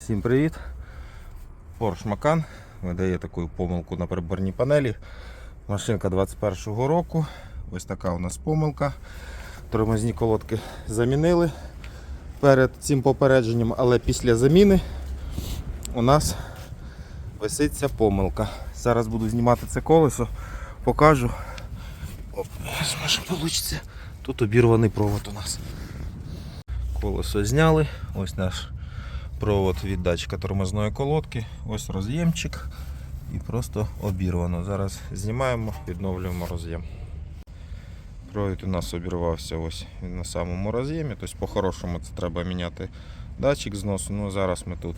Всім привіт! Porsche Macan видає таку помилку на приборній панелі. Машинка 21-го року. Ось така у нас помилка. Тормозні колодки замінили перед цим попередженням, але після заміни у нас виситься помилка. Зараз буду знімати це колесо, покажу. Може вийде. Тут обірваний провод у нас. Колесо зняли. Ось наш провод від датчика тормозної колодки. Ось роз'ємчик. І просто обірвано. Зараз знімаємо, відновлюємо роз'єм. Провід у нас обірвався ось на самому роз'ємі. Тобто по-хорошому це треба міняти датчик зносу. Ну зараз ми тут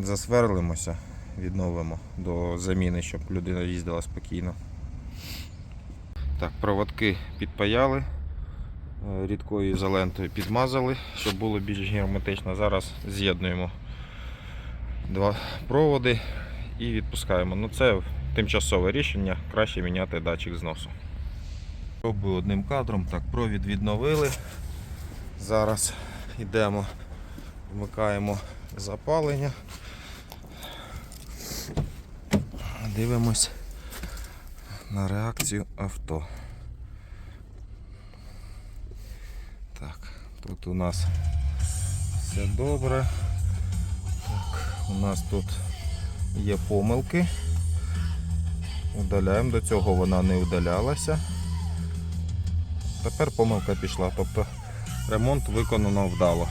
засверлимося, відновимо до заміни, щоб людина їздила спокійно. Так, проводки підпаяли. Е, рідкою ізолентою підмазали, щоб було більш герметично. Зараз з'єднуємо два проводи і відпускаємо. Ну це тимчасове рішення, краще міняти датчик зносу. Пробую одним кадром. Так, провід відновили. Зараз йдемо, вмикаємо запалення. Дивимось на реакцію авто. Так, тут у нас все добре. Так, у нас тут є помилки. Удаляємо, до цього вона не удалялася. Тепер помилка пішла, тобто ремонт виконано вдало.